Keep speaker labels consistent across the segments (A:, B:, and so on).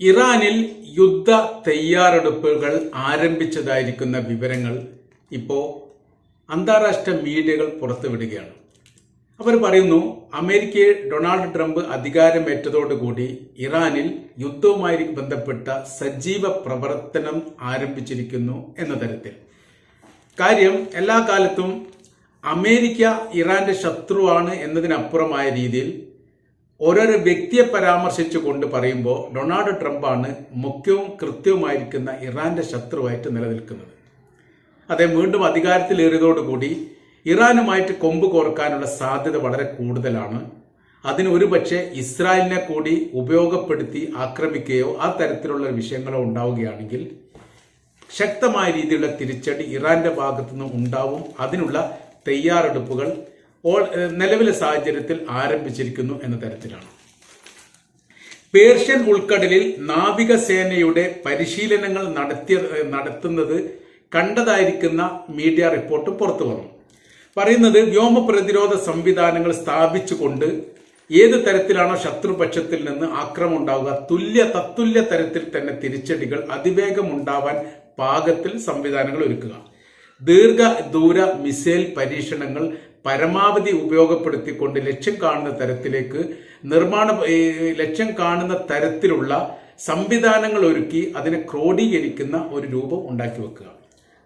A: ഇറാനിൽ യുദ്ധ തയ്യാറെടുപ്പുകൾ ആരംഭിച്ചതായിരിക്കുന്ന വിവരങ്ങൾ ഇപ്പോൾ അന്താരാഷ്ട്ര മീഡിയകൾ പുറത്തുവിടുകയാണ്. അവർ പറയുന്നു അമേരിക്കയിൽ ഡൊണാൾഡ് ട്രംപ് അധികാരമേറ്റതോടുകൂടി ഇറാനിൽ യുദ്ധവുമായി ബന്ധപ്പെട്ട സജീവ പ്രവർത്തനം ആരംഭിച്ചിരിക്കുന്നു എന്ന തരത്തിൽ. കാര്യം എല്ലാ കാലത്തും അമേരിക്ക ഇറാന്റെ ശത്രുവാണ് എന്നതിനപ്പുറമായ രീതിയിൽ ഓരോരോ വ്യക്തിയെ പരാമർശിച്ചുകൊണ്ട് പറയുമ്പോൾ ഡൊണാൾഡ് ട്രംപാണ് മുഖ്യവും കൃത്യവുമായിരിക്കുന്ന ഇറാന്റെ ശത്രുവായിട്ട് നിലനിൽക്കുന്നത്. അദ്ദേഹം വീണ്ടും അധികാരത്തിലേറിയതോടുകൂടി ഇറാനുമായിട്ട് കൊമ്പ് കോർക്കാനുള്ള സാധ്യത വളരെ കൂടുതലാണ്. അതിന് ഒരുപക്ഷെ ഇസ്രായേലിനെ കൂടി ഉപയോഗപ്പെടുത്തി ആക്രമിക്കുകയോ ആ തരത്തിലുള്ള വിഷയങ്ങളോ ഉണ്ടാവുകയാണെങ്കിൽ ശക്തമായ രീതിയിലുള്ള തിരിച്ചടി ഇറാന്റെ ഭാഗത്തുനിന്ന് ഉണ്ടാവും. അതിനുള്ള തയ്യാറെടുപ്പുകൾ നിലവിലെ സാഹചര്യത്തിൽ ആരംഭിച്ചിരിക്കുന്നു എന്ന തരത്തിലാണ്. പേർഷ്യൻ ഉൾക്കടലിൽ നാവികസേനയുടെ പരിശീലനങ്ങൾ നടത്തിയ നടത്തുന്നത് കണ്ടതായിരിക്കുന്ന മീഡിയ റിപ്പോർട്ട് പുറത്തു വന്നു. പറയുന്നത് വ്യോമ പ്രതിരോധ സംവിധാനങ്ങൾ സ്ഥാപിച്ചുകൊണ്ട് ഏത് തരത്തിലാണോ ശത്രുപക്ഷത്തിൽ നിന്ന് ആക്രമം ഉണ്ടാവുക തുല്യ തത്തുല്യ തരത്തിൽ തന്നെ തിരിച്ചടികൾ അതിവേഗം ഉണ്ടാവാൻ പാകത്തിൽ സംവിധാനങ്ങൾ ഒരുക്കുക. ദീർഘ ദൂര മിസൈൽ പരീക്ഷണങ്ങൾ പരമാവധി ഉപയോഗപ്പെടുത്തിക്കൊണ്ട് ലക്ഷ്യം കാണുന്ന തരത്തിലേക്ക് നിർമ്മാണ ലക്ഷ്യം കാണുന്ന തരത്തിലുള്ള സംവിധാനങ്ങൾ ഒരുക്കി അതിനെ ക്രോഡീകരിക്കുന്ന ഒരു രൂപം ഉണ്ടാക്കി വെക്കുക.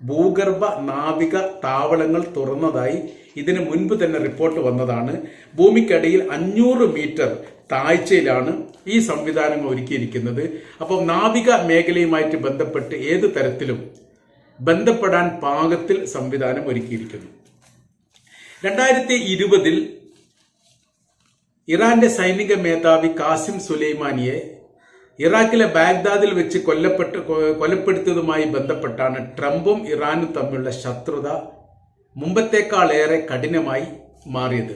A: ഭൂഗർഭ നാവിക താവളങ്ങൾ തുറന്നതായി ഇതിന് മുൻപ് തന്നെ റിപ്പോർട്ട് വന്നതാണ്. ഭൂമിക്കടിയിൽ അഞ്ഞൂറ് മീറ്റർ താഴ്ചയിലാണ് ഈ സംവിധാനങ്ങൾ ഒരുക്കിയിരിക്കുന്നത്. അപ്പോൾ നാവിക മേഖലയുമായിട്ട് ബന്ധപ്പെട്ട് ഏത് തരത്തിലും ബന്ധപ്പെടാൻ പാകത്തിൽ സംവിധാനം ഒരുക്കിയിരിക്കുന്നു. രണ്ടായിരത്തി ഇരുപതിൽ ഇറാന്റെ സൈനിക മേധാവി കാസിം സുലൈമാനിയെ ഇറാഖിലെ ബാഗ്ദാദിൽ വെച്ച് കൊല്ലപ്പെട്ട് കൊലപ്പെടുത്തിയതുമായി ബന്ധപ്പെട്ടാണ് ട്രംപും ഇറാനും തമ്മിലുള്ള ശത്രുത മുമ്പത്തേക്കാളേറെ കഠിനമായി മാറിയത്.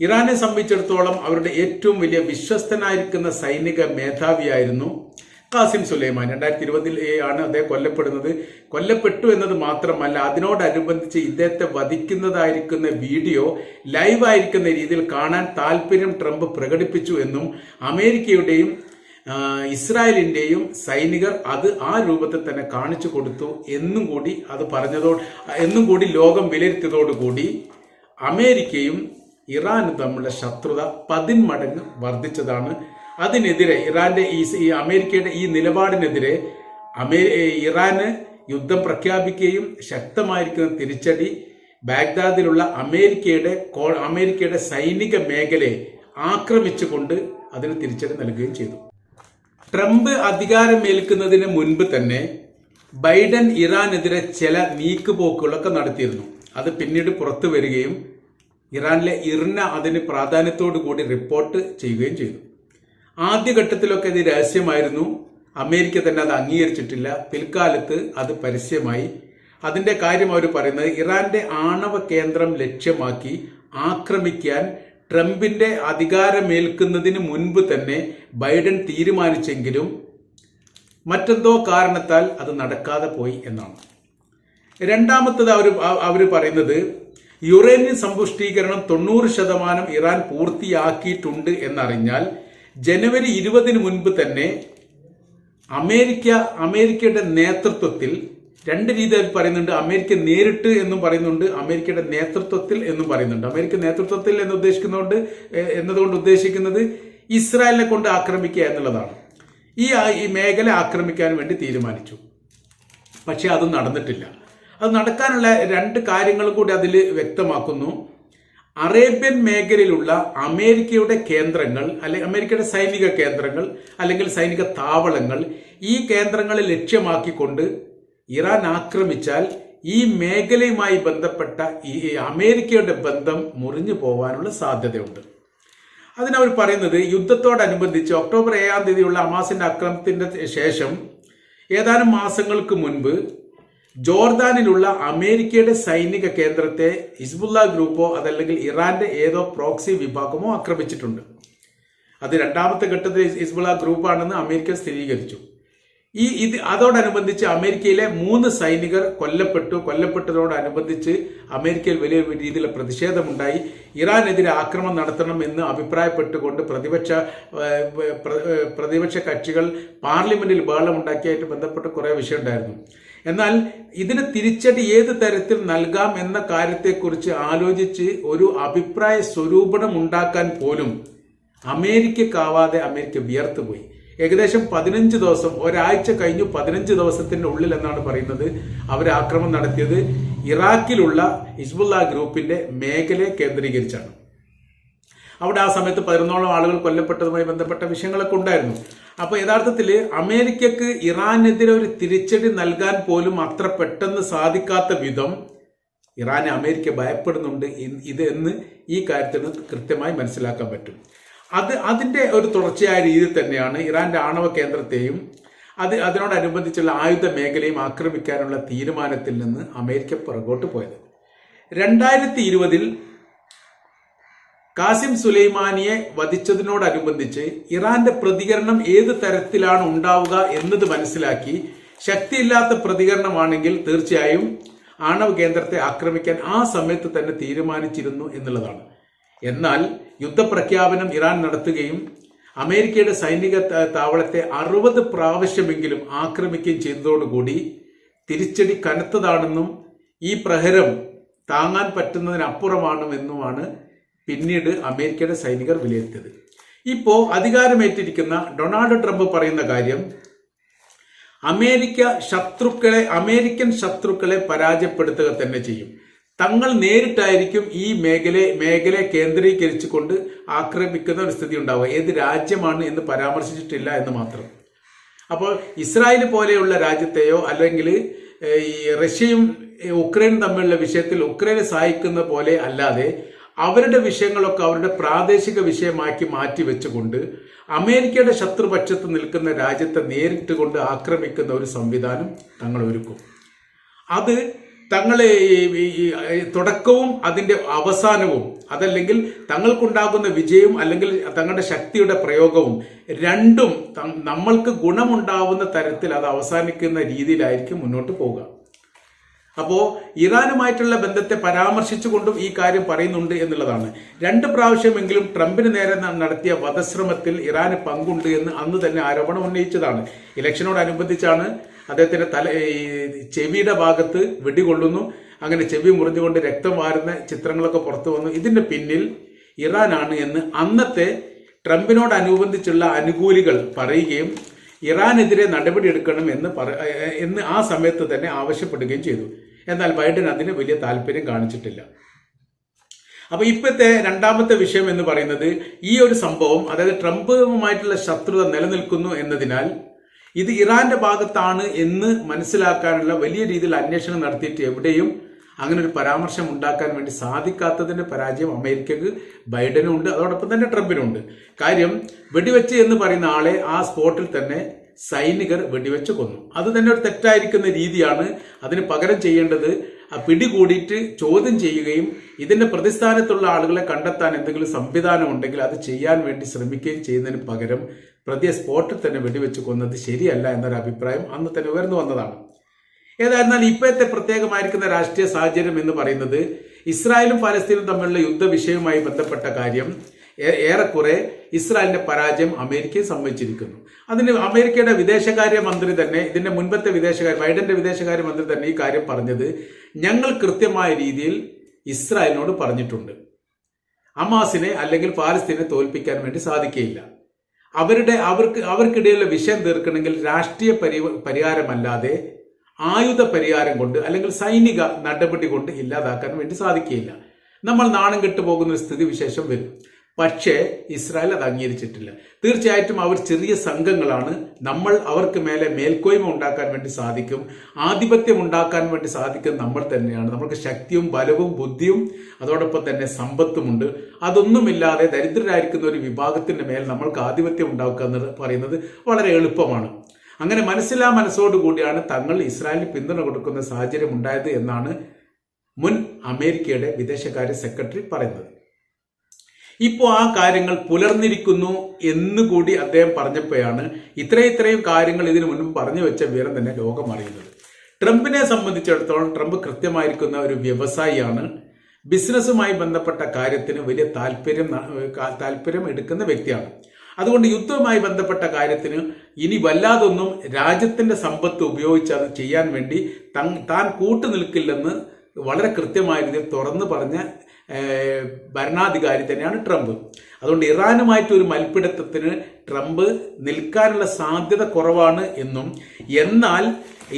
A: ഇറാനെ സംബന്ധിച്ചിടത്തോളം അവരുടെ ഏറ്റവും വലിയ വിശ്വസ്തനായിരിക്കുന്ന സൈനിക മേധാവിയായിരുന്നു കാസിം സുലൈമാൻ. രണ്ടായിരത്തി ഇരുപതിൽ ആണ് അദ്ദേഹം കൊല്ലപ്പെടുന്നത്. കൊല്ലപ്പെട്ടു എന്നത് മാത്രമല്ല അതിനോടനുബന്ധിച്ച് ഇദ്ദേഹത്തെ വധിക്കുന്നതായിരിക്കുന്ന വീഡിയോ ലൈവായിരിക്കുന്ന രീതിയിൽ കാണാൻ താല്പര്യം ട്രംപ് പ്രകടിപ്പിച്ചു എന്നും അമേരിക്കയുടെയും ഇസ്രായേലിന്റെയും സൈനികർ അത് ആ രൂപത്തിൽ തന്നെ കാണിച്ചു കൊടുത്തു എന്നും കൂടി അത് പറഞ്ഞതോ എന്നും കൂടി ലോകം വിലയിരുത്തിയതോടുകൂടി അമേരിക്കയും ഇറാനും തമ്മിലുള്ള ശത്രുത പതിന്മടങ്ങ് വർദ്ധിച്ചതാണ്. അതിനെതിരെ ഇറാന്റെ ഈ അമേരിക്കയുടെ ഈ നിലപാടിനെതിരെ അമേ ഇറാന് യുദ്ധം പ്രഖ്യാപിക്കുകയും ശക്തമായിരിക്കുന്ന തിരിച്ചടി ബാഗ്ദാദിലുള്ള അമേരിക്കയുടെ അമേരിക്കയുടെ സൈനിക മേഖലയെ ആക്രമിച്ചുകൊണ്ട് അതിന് തിരിച്ചടി നൽകുകയും ചെയ്തു. ട്രംപ് അധികാരമേൽക്കുന്നതിന് മുൻപ് തന്നെ ബൈഡൻ ഇറാനെതിരെ ചില നീക്കുപോക്കുകളൊക്കെ നടത്തിയിരുന്നു. അത് പിന്നീട് പുറത്തു വരികയും ഇറാനിലെ ഇർന അതിന് പ്രാധാന്യത്തോടു കൂടി റിപ്പോർട്ട് ചെയ്യുകയും ചെയ്തു. ആദ്യഘട്ടത്തിലൊക്കെ ഇത് രഹസ്യമായിരുന്നു. അമേരിക്ക തന്നെ അത് അംഗീകരിച്ചിട്ടില്ല. പിൽക്കാലത്ത് അത് പരസ്യമായി. അതിന്റെ കാര്യം അവർ പറയുന്നത് ഇറാന്റെ ആണവ കേന്ദ്രം ലക്ഷ്യമാക്കി ആക്രമിക്കാൻ ട്രംപിന്റെ അധികാരമേൽക്കുന്നതിന് മുൻപ് തന്നെ ബൈഡൻ തീരുമാനിച്ചെങ്കിലും മറ്റെന്തോ കാരണത്താൽ അത് നടക്കാതെ പോയി എന്നാണ്. രണ്ടാമത്തത് അവർ അവർ പറയുന്നത് യുറേനിയം സമ്പുഷ്ടീകരണം തൊണ്ണൂറ് ശതമാനം ഇറാൻ പൂർത്തിയാക്കിയിട്ടുണ്ട് എന്നറിഞ്ഞാൽ ജനുവരി ഇരുപതിന് മുൻപ് തന്നെ അമേരിക്ക അമേരിക്കയുടെ നേതൃത്വത്തിൽ രണ്ട് രീതിയിൽ പറയുന്നുണ്ട് അമേരിക്ക നേരിട്ട് എന്നും പറയുന്നുണ്ട് അമേരിക്കയുടെ നേതൃത്വത്തിൽ എന്നും പറയുന്നുണ്ട്. അമേരിക്ക നേതൃത്വത്തിൽ എന്ന് ഉദ്ദേശിക്കുന്നതുകൊണ്ട് എന്നതുകൊണ്ട് ഉദ്ദേശിക്കുന്നത് ഇസ്രായേലിനെ കൊണ്ട് ആക്രമിക്കുക എന്നുള്ളതാണ്. ഈ ഈ മേഖല ആക്രമിക്കാൻ വേണ്ടി തീരുമാനിച്ചു. പക്ഷെ അത് നടന്നിട്ടില്ല. അത് നടക്കാനുള്ള രണ്ട് കാര്യങ്ങളും കൂടി അതിൽ വ്യക്തമാക്കുന്നു. അറേബ്യൻ മേഖലയിലുള്ള അമേരിക്കയുടെ കേന്ദ്രങ്ങൾ അല്ലെങ്കിൽ അമേരിക്കയുടെ സൈനിക കേന്ദ്രങ്ങൾ അല്ലെങ്കിൽ സൈനിക താവളങ്ങൾ ഈ കേന്ദ്രങ്ങളെ ലക്ഷ്യമാക്കിക്കൊണ്ട് ഇറാൻ ആക്രമിച്ചാൽ ഈ മേഖലയുമായി ബന്ധപ്പെട്ട ഈ അമേരിക്കയുടെ ബന്ധം മുറിഞ്ഞു പോവാനുള്ള സാധ്യതയുണ്ട്. അതിനവർ പറയുന്നത് യുദ്ധത്തോടനുബന്ധിച്ച് ഒക്ടോബർ ഏഴാം തീയതിയുള്ള അമാസിന്റെ അക്രമത്തിന്റെ ശേഷം ഏതാനും മാസങ്ങൾക്ക് മുൻപ് ജോർദാനിലുള്ള അമേരിക്കയുടെ സൈനിക കേന്ദ്രത്തെ ഹിസ്ബുല്ല ഗ്രൂപ്പോ അതല്ലെങ്കിൽ ഇറാന്റെ ഏതോ പ്രോക്സി വിഭാഗമോ ആക്രമിച്ചിട്ടുണ്ട്. അത് രണ്ടാമത്തെ ഘട്ടത്തിൽ ഹിസ്ബുള്ള ഗ്രൂപ്പാണെന്ന് അമേരിക്ക സ്ഥിരീകരിച്ചു. ഈ ഇത് അതോടനുബന്ധിച്ച് അമേരിക്കയിലെ മൂന്ന് സൈനികർ കൊല്ലപ്പെട്ടു. കൊല്ലപ്പെട്ടതോടനുബന്ധിച്ച് അമേരിക്കയിൽ വലിയ രീതിയിലുള്ള പ്രതിഷേധമുണ്ടായി. ഇറാനെതിരെ ആക്രമണം നടത്തണം എന്ന് അഭിപ്രായപ്പെട്ടുകൊണ്ട് പ്രതിപക്ഷ പ്രതിപക്ഷ കക്ഷികൾ പാർലമെന്റിൽ ബഹളമുണ്ടാക്കിയായിട്ട് ബന്ധപ്പെട്ട് കുറേ വിഷയം ഉണ്ടായിരുന്നു എന്നാൽ ഇതിന് തിരിച്ചടി ഏത് തരത്തിൽ നൽകാം എന്ന കാര്യത്തെക്കുറിച്ച് ആലോചിച്ച് ഒരു അഭിപ്രായ സ്വരൂപണം ഉണ്ടാക്കാൻ പോലും അമേരിക്കക്കാവാതെ അമേരിക്ക വിയർത്തുപോയി. ഏകദേശം പതിനഞ്ച് ദിവസം ഒരാഴ്ച കഴിഞ്ഞു പതിനഞ്ച് ദിവസത്തിന്റെ ഉള്ളിൽ എന്നാണ് പറയുന്നത് അവർ ആക്രമണം നടത്തിയത്. ഇറാഖിലുള്ള ഹിസ്ബുല്ല ഗ്രൂപ്പിന്റെ മേഖലയെ കേന്ദ്രീകരിച്ചാണ്. അവിടെ ആ സമയത്ത് പതിനൊന്നോളം ആളുകൾ കൊല്ലപ്പെട്ടതുമായി ബന്ധപ്പെട്ട വിഷയങ്ങളൊക്കെ ഉണ്ടായിരുന്നു. അപ്പൊ യഥാർത്ഥത്തിൽ അമേരിക്കക്ക് ഇറാനെതിരെ ഒരു തിരിച്ചടി നൽകാൻ പോലും അത്ര പെട്ടെന്ന് സാധിക്കാത്ത വിധം ഇറാൻ അമേരിക്ക ഭയപ്പെടുന്നുണ്ട് ഇത് എന്ന് ഈ കാര്യത്തിൽ കൃത്യമായി മനസ്സിലാക്കാൻ പറ്റും. അത് അതിന്റെ ഒരു തുടർച്ചയായ രീതിയിൽ തന്നെയാണ് ഇറാന്റെ ആണവ കേന്ദ്രത്തെയും അത് അതിനോടനുബന്ധിച്ചുള്ള ആയുധ മേഖലയും ആക്രമിക്കാനുള്ള തീരുമാനത്തിൽ നിന്ന് അമേരിക്ക പുറകോട്ട് പോയത്. രണ്ടായിരത്തി ഇരുപതിൽ കാസിം സുലൈമാനിയെ വധിച്ചതിനോടനുബന്ധിച്ച് ഇറാന്റെ പ്രതികരണം ഏത് തരത്തിലാണ് ഉണ്ടാവുക എന്നത് മനസ്സിലാക്കി ശക്തിയില്ലാത്ത പ്രതികരണമാണെങ്കിൽ തീർച്ചയായും ആണവ കേന്ദ്രത്തെ ആക്രമിക്കാൻ ആ സമയത്ത് തന്നെ തീരുമാനിച്ചിരുന്നു എന്നുള്ളതാണ്. എന്നാൽ യുദ്ധപ്രഖ്യാപനം ഇറാൻ നടത്തുകയും അമേരിക്കയുടെ സൈനിക താവളത്തെ അറുപത് പ്രാവശ്യമെങ്കിലും ആക്രമിക്കുകയും ചെയ്തതോടുകൂടി തിരിച്ചടി കനത്തതാണെന്നും ഈ പ്രഹരം താങ്ങാൻ പറ്റുന്നതിനപ്പുറമാണെന്നുമാണ് പിന്നീട് അമേരിക്കയുടെ സൈനികർ വിലയിരുത്തിയത്. ഇപ്പോ അധികാരമേറ്റിരിക്കുന്ന ഡൊണാൾഡ് ട്രംപ് പറയുന്ന കാര്യം അമേരിക്ക ശത്രുക്കളെ അമേരിക്കൻ ശത്രുക്കളെ പരാജയപ്പെടുത്തുക തന്നെ ചെയ്യും. തങ്ങൾ നേരിട്ടായിരിക്കും ഈ മേഖല മേഖലയെ കേന്ദ്രീകരിച്ചുകൊണ്ട് ആക്രമിക്കുന്ന ഒരു സ്ഥിതി ഉണ്ടാവുക. ഏത് രാജ്യമാണ് എന്ന് പരാമർശിച്ചിട്ടില്ല എന്ന് മാത്രം. അപ്പോൾ ഇസ്രായേൽ പോലെയുള്ള രാജ്യത്തെയോ അല്ലെങ്കിൽ ഈ റഷ്യയും ഉക്രൈൻ തമ്മിലുള്ള വിഷയത്തിൽ ഉക്രൈനെ സഹായിക്കുന്ന പോലെ അല്ലാതെ അവരുടെ വിഷയങ്ങളൊക്കെ അവരുടെ പ്രാദേശിക വിഷയമാക്കി മാറ്റി വെച്ചുകൊണ്ട് അമേരിക്കയുടെ ശത്രുപക്ഷത്ത് നിൽക്കുന്ന രാജ്യത്തെ നേരിട്ട് കൊണ്ട് ആക്രമിക്കുന്ന ഒരു സംവിധാനം തങ്ങൾ ഒരുക്കും. അത് തങ്ങളെ തുടക്കവും അതിന്റെ അവസാനവും അതല്ലെങ്കിൽ തങ്ങൾക്കുണ്ടാകുന്ന വിജയവും അല്ലെങ്കിൽ തങ്ങളുടെ ശക്തിയുടെ പ്രയോഗവും രണ്ടും നമ്മൾക്ക് ഗുണമുണ്ടാവുന്ന തരത്തിൽ അത് അവസാനിക്കുന്ന രീതിയിലായിരിക്കും മുന്നോട്ട് പോവുക. അപ്പോ ഇറാനുമായിട്ടുള്ള ബന്ധത്തെ പരാമർശിച്ചുകൊണ്ടും ഈ കാര്യം പറയുന്നുണ്ട് എന്നുള്ളതാണ്. രണ്ട് പ്രാവശ്യമെങ്കിലും ട്രംപിന് നേരെ നടത്തിയ വധശ്രമത്തിൽ ഇറാന് പങ്കുണ്ട് എന്ന് അന്ന് തന്നെ ആരോപണം ഉന്നയിച്ചതാണ്. ഇലക്ഷനോടനുബന്ധിച്ചാണ് അദ്ദേഹത്തിന്റെ തല ഈ ചെവിയുടെ ഭാഗത്ത് വെടികൊള്ളുന്നു. അങ്ങനെ ചെവി മുറിഞ്ഞുകൊണ്ട് രക്തം വാരുന്ന ചിത്രങ്ങളൊക്കെ പുറത്തു വന്നു. ഇതിന്റെ പിന്നിൽ ഇറാനാണ് എന്ന് അന്നത്തെ ട്രംപിനോടനുബന്ധിച്ചുള്ള അനുകൂലികൾ പറയുകയും ഇറാനെതിരെ നടപടിയെടുക്കണം എന്ന് പറ എന്ന് ആ സമയത്ത് തന്നെ ആവശ്യപ്പെടുകയും ചെയ്തു. എന്നാൽ ബൈഡൻ അതിന് വലിയ താല്പര്യം കാണിച്ചിട്ടില്ല. അപ്പൊ ഇപ്പോഴത്തെ രണ്ടാമത്തെ വിഷയം എന്ന് പറയുന്നത് ഈ ഒരു സംഭവം അതായത് ട്രംപുമായിട്ടുള്ള ശത്രുത നിലനിൽക്കുന്നു എന്നതിനാൽ ഇത് ഇറാന്റെ ഭാഗത്താണ് എന്ന് മനസ്സിലാക്കാനുള്ള വലിയ രീതിയിൽ അന്വേഷണം നടത്തിയിട്ട് എവിടെയും അങ്ങനെ ഒരു പരാമർശം ഉണ്ടാക്കാൻ വേണ്ടി സാധിക്കാത്തതിന്റെ പരാജയം അമേരിക്കക്ക് ബൈഡനും ഉണ്ട് അതോടൊപ്പം തന്നെ ട്രംപിനും ഉണ്ട്. കാര്യം വെടിവെച്ച് എന്ന് പറയുന്ന ആളെ ആ സ്പോട്ടിൽ തന്നെ സൈനികർ വെടിവെച്ച് കൊന്നു. അത് തന്നെ ഒരു തെറ്റായിരിക്കുന്ന രീതിയാണ് അതിന് പകരം ചെയ്യേണ്ടത്. പിടികൂടിയിട്ട് ചോദ്യം ചെയ്യുകയും ഇതിന്റെ പ്രതിസ്ഥാനത്തുള്ള ആളുകളെ കണ്ടെത്താൻ എന്തെങ്കിലും സംവിധാനം ഉണ്ടെങ്കിൽ അത് ചെയ്യാൻ വേണ്ടി ശ്രമിക്കുകയും ചെയ്യുന്നതിന് പകരം പ്രതിയെ സ്പോട്ടിൽ തന്നെ വെടിവെച്ച് കൊന്നത് ശരിയല്ല എന്നൊരു അഭിപ്രായം അന്ന് തന്നെ ഉയർന്നു വന്നതാണ്. ഏതായിരുന്നാൽ ഇപ്പോഴത്തെ പ്രത്യേകമായിരിക്കുന്ന രാഷ്ട്രീയ സാഹചര്യം എന്ന് പറയുന്നത് ഇസ്രായേലും ഫലസ്തീനും തമ്മിലുള്ള യുദ്ധ വിഷയവുമായി ബന്ധപ്പെട്ട കാര്യം. ഏറെക്കുറെ ഇസ്രായേലിന്റെ പരാജയം അമേരിക്കയെ സംഭവിച്ചിരിക്കുന്നു അതിന് അമേരിക്കയുടെ വിദേശകാര്യ മന്ത്രി തന്നെ ഇതിന്റെ മുൻപത്തെ വിദേശകാര്യ ബൈഡന്റെ വിദേശകാര്യ മന്ത്രി തന്നെ ഈ കാര്യം പറഞ്ഞത് ഞങ്ങൾ കൃത്യമായ രീതിയിൽ ഇസ്രായേലിനോട് പറഞ്ഞിട്ടുണ്ട്. അമാസിനെ അല്ലെങ്കിൽ പാലസ്തീനെ തോൽപ്പിക്കാൻ വേണ്ടി സാധിക്കുകയില്ല. അവരുടെ അവർക്ക് അവർക്കിടയിലുള്ള വിഷയം തീർക്കണമെങ്കിൽ രാഷ്ട്രീയ പരി പരിഹാരമല്ലാതെ ആയുധ പരിഹാരം കൊണ്ട് അല്ലെങ്കിൽ സൈനിക നടപടി കൊണ്ട് ഇല്ലാതാക്കാൻ വേണ്ടി സാധിക്കുകയില്ല. നമ്മൾ നാണം കെട്ടു പോകുന്ന സ്ഥിതിവിശേഷം വരും. പക്ഷേ ഇസ്രായേൽ അത് അംഗീകരിച്ചിട്ടില്ല. തീർച്ചയായിട്ടും അവർ ചെറിയ സംഘങ്ങളാണ്. നമ്മൾ അവർക്ക് മേലെ മേൽക്കോയ്മ ഉണ്ടാക്കാൻ വേണ്ടി സാധിക്കും. ആധിപത്യം ഉണ്ടാക്കാൻ വേണ്ടി സാധിക്കും നമ്മൾ തന്നെയാണ്. നമുക്ക് ശക്തിയും ബലവും ബുദ്ധിയും അതോടൊപ്പം തന്നെ സമ്പത്തുമുണ്ട്. അതൊന്നുമില്ലാതെ ദരിദ്രരായിരിക്കുന്ന ഒരു വിഭാഗത്തിന്റെ മേൽ നമ്മൾക്ക് ആധിപത്യം ഉണ്ടാക്കുക എന്ന് പറയുന്നത് വളരെ എളുപ്പമാണ്. അങ്ങനെ മനസ്സിലാ മനസ്സോടുകൂടിയാണ് തങ്ങൾ ഇസ്രായേലിന് പിന്തുണ കൊടുക്കുന്ന സാഹചര്യം ഉണ്ടായത് എന്നാണ് മുൻ അമേരിക്കയുടെ വിദേശകാര്യ സെക്രട്ടറി പറയുന്നത്. ഇപ്പോൾ ആ കാര്യങ്ങൾ പുലർന്നിരിക്കുന്നു എന്നുകൂടി അദ്ദേഹം പറഞ്ഞപ്പോഴാണ് ഇത്രയും ഇത്രയും കാര്യങ്ങൾ ഇതിനു മുൻപ് പറഞ്ഞു വെച്ച വിവരം തന്നെ ലോകം അറിയുന്നത്. ട്രംപിനെ സംബന്ധിച്ചിടത്തോളം ട്രംപ് കൃത്യമായിരിക്കുന്ന ഒരു വ്യവസായിയാണ്. ബിസിനസ്സുമായി ബന്ധപ്പെട്ട കാര്യത്തിന് വലിയ താല്പര്യം താല്പര്യം എടുക്കുന്ന വ്യക്തിയാണ്. അതുകൊണ്ട് യുദ്ധവുമായി ബന്ധപ്പെട്ട കാര്യത്തിന് ഇനി വല്ലാതൊന്നും രാജ്യത്തിന്റെ സമ്പത്ത് ഉപയോഗിച്ച് അത് ചെയ്യാൻ വേണ്ടി താൻ താൻ കൂട്ടുനിൽക്കില്ലെന്ന് വളരെ കൃത്യമായ രീതിയിൽ തുറന്നു പറഞ്ഞ ഭരണാധികാരി തന്നെയാണ് ട്രംപ്. അതുകൊണ്ട് ഇറാനുമായിട്ട് ഒരു മൽപ്പിടുത്തത്തിന് ട്രംപ് നിൽക്കാനുള്ള സാധ്യത കുറവാണ് എന്നും എന്നാൽ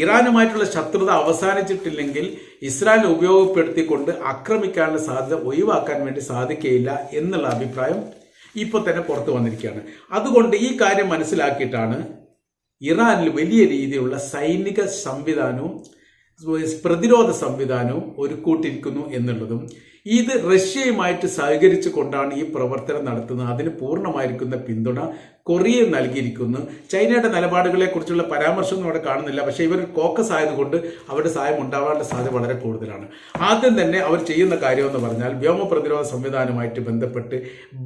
A: ഇറാനുമായിട്ടുള്ള ശത്രുത അവസാനിച്ചിട്ടില്ലെങ്കിൽ ഇസ്രായേൽ ഉപയോഗപ്പെടുത്തിക്കൊണ്ട് ആക്രമിക്കാനുള്ള സാധ്യത ഒഴിവാക്കാൻ വേണ്ടി സാധിക്കുകയില്ല എന്നുള്ള അഭിപ്രായം ഇപ്പോൾ തന്നെ പുറത്തു വന്നിരിക്കുകയാണ്. അതുകൊണ്ട് ഈ കാര്യം മനസ്സിലാക്കിയിട്ടാണ് ഇറാനിൽ വലിയ രീതിയിലുള്ള സൈനിക സംവിധാനവും പ്രതിരോധ സംവിധാനവും ഒരുക്കൂട്ടിരിക്കുന്നു എന്നുള്ളതും. ഇത് റഷ്യയുമായിട്ട് സഹകരിച്ചു കൊണ്ടാണ് ഈ പ്രവർത്തനം നടത്തുന്നത്. അതിന് പൂർണമായിരിക്കുന്ന പിന്തുണ കൊറിയ നൽകിയിരിക്കുന്നു. ചൈനയുടെ നിലപാടുകളെ കുറിച്ചുള്ള പരാമർശമൊന്നും അവിടെ കാണുന്നില്ല. പക്ഷേ ഇവർ കോക്കസ് ആയതുകൊണ്ട് അവരുടെ സഹായം ഉണ്ടാവാനുള്ള സാധ്യത വളരെ കൂടുതലാണ്. ആദ്യം തന്നെ അവർ ചെയ്യുന്ന കാര്യം എന്ന് പറഞ്ഞാൽ വ്യോമ പ്രതിരോധ സംവിധാനവുമായിട്ട് ബന്ധപ്പെട്ട്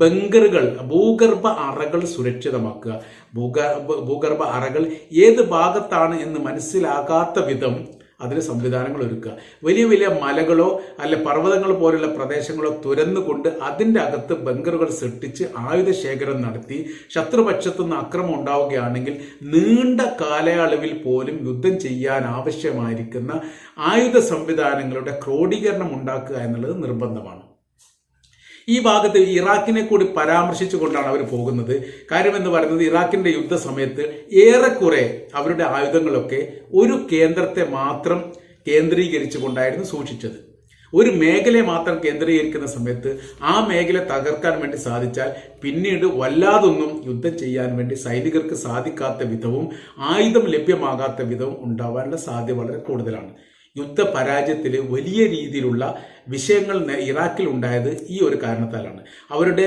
A: ബങ്കറുകൾ ഭൂഗർഭ അറകൾ സുരക്ഷിതമാക്കുക. ഭൂഗർഭ ഭൂഗർഭ അറകൾ ഏത് ഭാഗത്താണ് എന്ന് മനസ്സിലാകാത്ത വിധം അതിന് സംവിധാനങ്ങൾ ഒരുക്കുക. വലിയ വലിയ മലകളോ അല്ലെ പർവതങ്ങൾ പോലുള്ള പ്രദേശങ്ങളോ തുരന്നുകൊണ്ട് അതിന്റെ അകത്ത് ബങ്കറുകൾ സൃഷ്ടിച്ച് ആയുധ ശേഖരം നടത്തി ശത്രുപക്ഷത്തു നിന്ന് അക്രമം ഉണ്ടാവുകയാണെങ്കിൽ നീണ്ട കാലയളവിൽ പോലും യുദ്ധം ചെയ്യാൻ ആവശ്യമായിരിക്കുന്ന ആയുധ സംവിധാനങ്ങളുടെ ക്രോഡീകരണം ഉണ്ടാക്കുക എന്നുള്ളത് നിർബന്ധമാണ്. ഈ ഭാഗത്ത് ഇറാഖിനെ കൂടി പരാമർശിച്ചുകൊണ്ടാണ് അവർ പോകുന്നത്. കാര്യം എന്ന് പറയുന്നത് ഇറാഖിന്റെ യുദ്ധ സമയത്ത് ഏറെക്കുറെ അവരുടെ ആയുധങ്ങളൊക്കെ ഒരു കേന്ദ്രത്തെ മാത്രം കേന്ദ്രീകരിച്ചുകൊണ്ടായിരുന്നു സൂക്ഷിച്ചത്. ഒരു മേഖലയെ മാത്രം കേന്ദ്രീകരിക്കുന്ന സമയത്ത് ആ മേഖല തകർക്കാൻ വേണ്ടി സാധിച്ചാൽ പിന്നീട് വല്ലാതൊന്നും യുദ്ധം ചെയ്യാൻ വേണ്ടി സൈനികർക്ക് സാധിക്കാത്ത വിധവും ആയുധം ലഭ്യമാകാത്ത വിധവും ഉണ്ടാവാനുള്ള സാധ്യത വളരെ കൂടുതലാണ്. യുദ്ധ പരാജയത്തിൽ വലിയ രീതിയിലുള്ള വിഷയങ്ങൾ ഇറാഖിൽ ഉണ്ടായത് ഈ ഒരു കാരണത്താലാണ്. അവരുടെ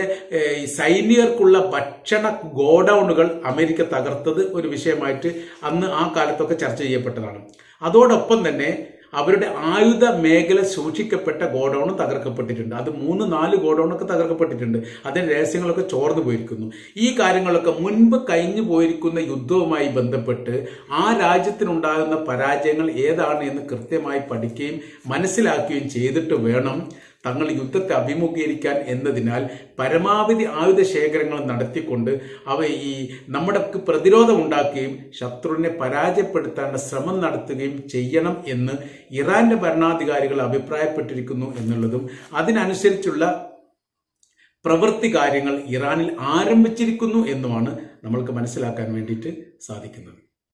A: സൈനികർക്കുള്ള ഭക്ഷണ ഗോഡൗണുകൾ അമേരിക്ക തകർത്തത് ഒരു വിഷയമായിട്ട് അന്ന് ആ കാലത്തൊക്കെ ചർച്ച ചെയ്യപ്പെട്ടതാണ്. അതോടൊപ്പം തന്നെ അവരുടെ ആയുധ മേഖല സൂക്ഷിക്കപ്പെട്ട ഗോഡൌണും തകർക്കപ്പെട്ടിട്ടുണ്ട്. അത് മൂന്ന് നാല് ഗോഡൌണൊക്കെ തകർക്കപ്പെട്ടിട്ടുണ്ട്. അതിന്റെ രഹസ്യങ്ങളൊക്കെ ചോർന്നു പോയിരിക്കുന്നു. ഈ കാര്യങ്ങളൊക്കെ മുൻപ് കഴിഞ്ഞു പോയിരിക്കുന്ന യുദ്ധവുമായി ബന്ധപ്പെട്ട് ആ രാജ്യത്തിനുണ്ടാകുന്ന പരാജയങ്ങൾ ഏതാണ് എന്ന് കൃത്യമായി പഠിക്കുകയും മനസ്സിലാക്കുകയും ചെയ്തിട്ട് വേണം തങ്ങൾ യുദ്ധത്തെ അഭിമുഖീകരിക്കാൻ എന്നതിനാൽ പരമാവധി ആയുധ ശേഖരങ്ങൾ നടത്തിക്കൊണ്ട് അവ ഈ നമ്മുടെ പ്രതിരോധം ഉണ്ടാക്കുകയും ശത്രുവിനെ പരാജയപ്പെടുത്താനുള്ള ശ്രമം നടത്തുകയും ചെയ്യണം എന്ന് ഇറാന്റെ ഭരണാധികാരികൾ അഭിപ്രായപ്പെട്ടിരിക്കുന്നു എന്നുള്ളതും അതിനനുസരിച്ചുള്ള പ്രവൃത്തി കാര്യങ്ങൾ ഇറാനിൽ ആരംഭിച്ചിരിക്കുന്നു എന്നുമാണ് നമ്മൾക്ക് മനസ്സിലാക്കാൻ വേണ്ടിയിട്ട് സാധിക്കുന്നത്.